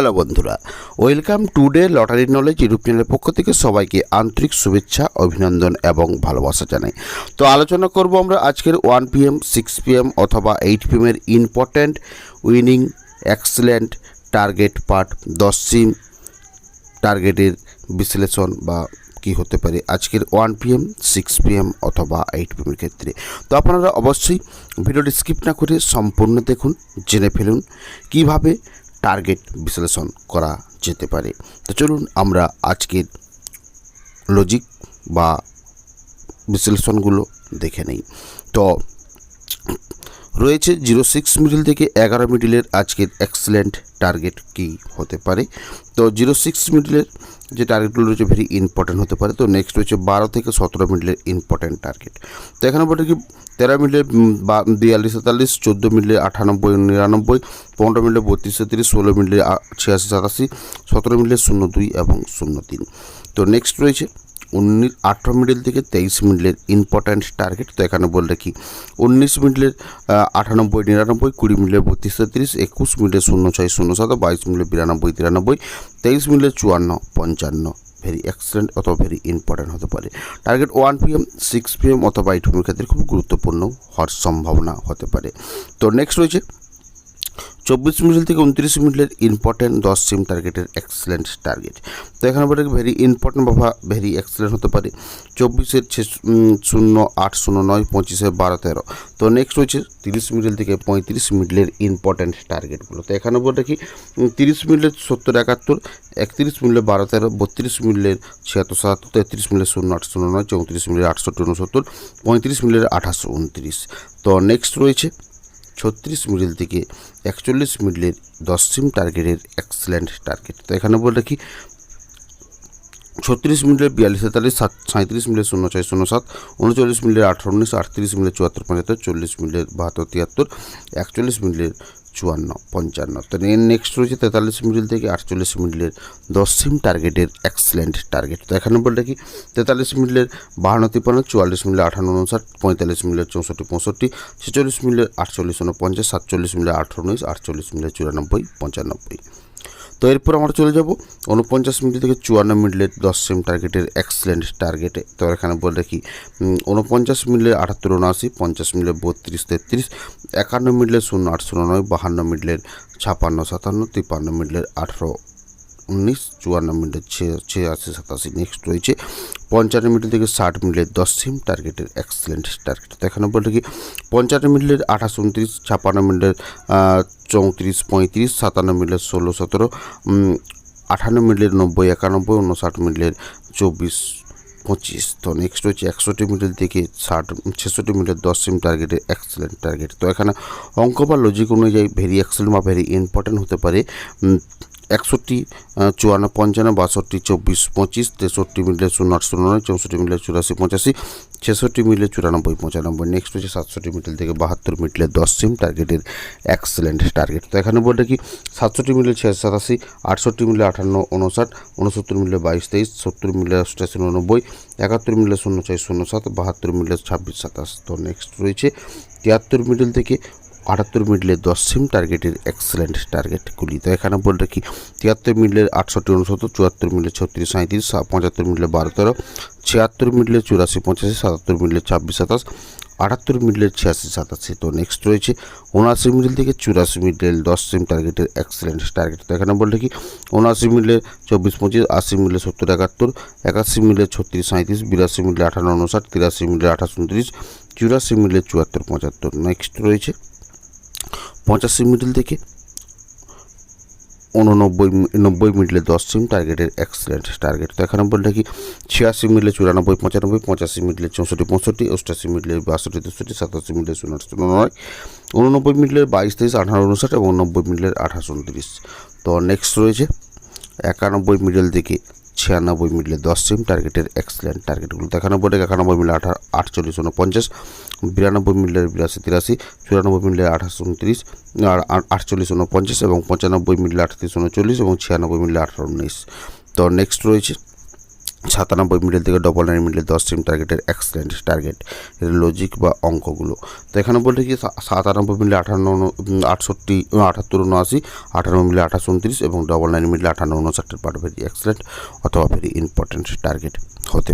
Hello বন্ধুরা, welcome to the lottery knowledge YouTube চ্যানেলের পক্ষ থেকে সবাইকে আন্তরিক শুভেচ্ছা, অভিনন্দন এবং ভালোবাসা জানাই। তো আলোচনা করব আমরা আজকের ওয়ান পিএম, সিক্স পিএম অথবা eight পিএমের important winning excellent target part দশ সিম টার্গেটের বিশ্লেষণ বা কি হতে পারে আজকের ওয়ান পিএম, সিক্স পিএম অথবা এইট পিএমের ক্ষেত্রে। তো আপনারা অবশ্যই ভিডিওটি স্কিপ না করে সম্পূর্ণ দেখুন, জেনে ফেলুন কীভাবে টার্গেট বিশ্লেষণ করা যেতে পারে। তো চলুন আমরা আজকের লজিক বা বিশ্লেষণগুলো দেখে নেই। তো রয়েছে জিরো সিক্স মিডিল থেকে এগারো মিডিলের আজকের এক্সেলেন্ট টার্গেট কি হতে পারে? তো জিরো সিক্স মিডিলের যে টার্গেটগুলো রয়েছে ভেরি ইম্পর্টেন্ট হতে পারে। তো নেক্সট রয়েছে বারো থেকে সতেরো মিডিলের ইম্পর্টেন্ট টার্গেট তো এখানে বলে কি, তেরো মিডিলের বিয়াল্লিশ, তেতাল্লিশ, চোদ্দ মিডিলের আটানব্বই নিরানব্বই, পনেরো মিডিলের বত্রিশ, তেত্রিশ, ষোলো মিডিলের ছিয়াশি, সাতাশি, সতেরো মিডিলের শূন্য দুই এবং শূন্য তিন। তো নেক্সট রয়েছে উনিশ, আঠেরো মিডিল থেকে তেইশ মিডিলের ইম্পর্ট্যান্ট টার্গেট তো এখানে বলে রাখি। উনিশ মিডিলের আটানব্বই, নিরানব্বই, কুড়ি মিডিলের বত্রিশ, তেত্রিশ, একুশ মিডিলের শূন্য, ছয়, শূন্য, সাত, বাইশ মিডিলের বিরানব্বই, তিরানব্বই, তেইশ মিডিলের চুয়ান্ন, পঞ্চান্ন। ভেরি এক্সেলেন্ট অথবা ভেরি ইম্পর্ট্যান্ট হতে পারে। Target one PM six PM অথবা এইট পিএমের ক্ষেত্রে খুব গুরুত্বপূর্ণ হওয়ার সম্ভাবনা হতে পারে। তো নেক্সট রয়েছে চব্বিশ মিডিল থেকে উনত্রিশ মিডিলের ইম্পর্টেন্ট দশ সিম টার্গেটের এক্সেলেন্ট টার্গেট তো এখানে বলে ভেরি ইম্পর্টেন্ট বা ভেরি এক্সেলেন্ট হতে পারে। চব্বিশের ছে শূন্য আট শূন্য নয় পঁচিশের বারো তেরো। তো নেক্সট রয়েছে তিরিশ মিডিল থেকে পঁয়ত্রিশ মিডিলের ইম্পর্টেন্ট টার্গেটগুলো তো এখানে বলে রাখি তিরিশ মিডিলের সত্তর একাত্তর, একত্রিশ মিডিলের বারো তেরো, বত্রিশ মিডিলের ছিয়াত্তর সাতাত্তর, তেত্রিশ মিডিলের শূন্য আট শূন্য নয়, চৌত্রিশ মিডিলের আটষট্টি উনসত্তর, পঁয়ত্রিশ মিডিলের আঠাশশো উনত্রিশ। তো নেক্সট রয়েছে ছত্রিশ মিডিল থেকে একচল্লিশ মিডিলের দশ সিম টার্গেটের এক্সেলেন্ট টার্গেট তো এখানে বলে রাখি, ছত্রিশ মিনিটের বিয়াল্লিশ তেতাল্লিশ, সাত সাঁত্রিশ মিনিটের শূন্য ছয় শূন্য সাত, উনচল্লিশ মিনিটের আঠারো উনিশ, আটত্রিশ মিনিটের চুয়াত্তর পঁচাত্তর, চল্লিশ মিনিটের বাহাত্তর, তিয়াত্তর, একচল্লিশ মিনিটের চুয়ান্ন, পঞ্চান্ন। তো নেক্সট রয়েছে তেতাল্লিশ মিডিল থেকে আটচল্লিশ মিডিলের দশ সিম টার্গেটের এক্সেলেন্ট টার্গেট তো এখানে বলে কি, তেতাল্লিশ মিডিলের বাহান্ন, তিপ্পান্ন, চুয়াল্লিশ মিলে আঠান্ন, উনষাট, পঁয়তাল্লিশ মিলের চৌষট্টি, পঁয়ষট্টি, ছেচল্লিশ মিলের আটচল্লিশ উনপঞ্চাশ সাতচল্লিশ মিনিটের আঠারো, উনিশ, আটচল্লিশ মিলে চুরানব্বই, পঁচানব্বই। তো এরপর আমরা চলে যাব উনপঞ্চাশ মিনিট থেকে চুয়ান্ন মিনিটের দশ সেম টার্গেটের এক্সেলেন্ট টার্গেটে তো এখানে বলে রাখি উনপঞ্চাশ মিনিটের আটাত্তর উনআশি, পঞ্চাশ মিনিটের বত্রিশ তেত্রিশ, একান্ন মিনিটের শূন্য আটশো নয়, বাহান্ন মিনিটের ছাপান্ন সাতান্ন, তিপ্পান্ন মিনিটের আঠেরো উনিশ, চুয়ান্ন মিনিটের ছিয়াশি সাতাশি নেক্সট রয়েছে পঞ্চান্ন মিনিট থেকে ষাট মিনিটের দশ সিম টার্গেটের এক্সেলেন্ট টার্গেট দেখানো বলে কি, পঞ্চান্ন মিনিটের আঠাশ, উনত্রিশ ছাপান্ন মিনিটের চৌত্রিশ, পঁয়ত্রিশ, সাতান্ন মিনিটের ষোলো, সতেরো আঠান্ন মিনিটের নব্বই, একানব্বই, উনষাট মিনিটের চব্বিশ, পঁচিশ। তো নেক্সট হচ্ছে একষট্টি মিনিট থেকে ষাট, ছেষট্টি মিনিটের দশ সিম টার্গেটের এক্সেলেন্ট টার্গেট তো এখানে অঙ্ক বা লজিক অনুযায়ী ভেরি এক্সেলেন্ট বা ভেরি ইম্পর্টেন্ট হতে পারে একষট্টি চুয়ান্ন, পঞ্চান্ন, বাষট্টি, চব্বিশ, পঁচিশ, তেষট্টি মিলে শূন্য শূন্য নয়, চৌষট্টি মিলে চুরাশি, পঁচাশি, ছেষট্টি মিলে চুরানব্বই, পঁচানব্বই নেক্সট হচ্ছে সাতষট্টি মিডল থেকে বাহাত্তর মিডলে দশ সিম টার্গেটের এক্সেলেন্ট টার্গেট তো এখানে বলতে কি, সাতষট্টি মিলে ছিয়াশি, সাতাশি, আটষট্টি মিলে আটান্ন উনষাট উনসত্তর মিলে বাইশ, তেইশ, সত্তর মিলে অষ্টাশি উননব্বই একাত্তর মিলে শূন্য ছয়, শূন্য সাত, বাহাত্তর মিলে ছাব্বিশ, সাতাশ। তো নেক্সট রয়েছে তিয়াত্তর মিডল থেকে আটাত্তর মিডলের দশ সিম টার্গেটের এক্সেলেন্ট টার্গেটগুলি তো এখানে বলে রাখি, তিয়াত্তর মিডলের আটষট্টি উনসত্তর চুয়াত্তর মিডলের ছত্রিশ সাঁত্রিশ পঁচাত্তর মিডলের বারো তেরো, ছিয়াত্তর মিডলের চুরাশি পঁচাশি, সাতাত্তর মিডলের ছাব্বিশ সাতাশ, আটাত্তর মিডলের ছিয়াশি সাতাশি। তো নেক্সট রয়েছে উনআশি মিডল থেকে চুরাশি মিডল দশ সিম টার্গেটের এক্সেলেন্ট টার্গেট তো এখানে বলে রাখি, উনআশি মিডলের চব্বিশ পঁচিশ, আশি মিডলে সত্তর একাত্তর, একাশি মিডলের ছত্রিশ সাঁত্রিশ বিরাশি মিডলে আঠান্ন, উনষাট, তিরাশি মিডলে আঠাশ, উনত্রিশ, চুরাশি মিডলে চুয়াত্তর, পঁচাত্তর। নেক্সট রয়েছে পঁচাশি মিডল থেকে উননব্বই নব্বই মিডলে দশ সিম টার্গেটের এক্সেলেন্ট টার্গেট তো এখানে বলে রাখি ছিয়াশি মিডলে চুরানব্বই, পঁচানব্বই, পঁচাশি মিডলে চৌষট্টি, পঁয়ষট্টি, অষ্টাশি মিডলে বাষট্টি, তেষট্টি, সাতাশি মিডলে শূন্য নয় উননব্বই মিডলের বাইশ, তেইশ, আঠারো উনষাট এবং নব্বই মিডলের আঠাশ উনত্রিশ তো নেক্সট রয়েছে, একানব্বই মিডল থেকে ছিয়ানব্বই মিডলে দশ সিম টার্গেটের এক্সেলেন্ট টার্গেটগুলো দেখানব্বই টাকা একানব্বই মিলে আঠা আটচল্লিশ উনপঞ্চাশ বিরানব্বই মিলের বিরাশি, তিরাশি, চুরানব্বই মিলে আঠাশ, উনত্রিশ, আর আটচল্লিশ উনপঞ্চাশ এবং পঁচানব্বই মিলে আটত্রিশ উনচল্লিশ এবং ছিয়ানব্বই মিলে আঠারো, উনিশ। তো নেক্সট রয়েছে সাতানব্বই মিডল থেকে ডবল নাইন মিডল দশ সিম টার্গেটের এক্সেলেন্ট টার্গেট এর লজিক বা অঙ্কগুলো। তো এখানে বলতে কি সাতানব্বই মিডলে আঠান্ন, আটষট্টি, আটাত্তর, উনআশি আঠান্ন মিডলে আঠাশ, উনত্রিশ এবং ডবল নাইন মিডলে আঠান্ন উনষাটের পার্ট ভেরি এক্সেলেন্ট অথবা ভেরি ইম্পর্টেন্ট টার্গেট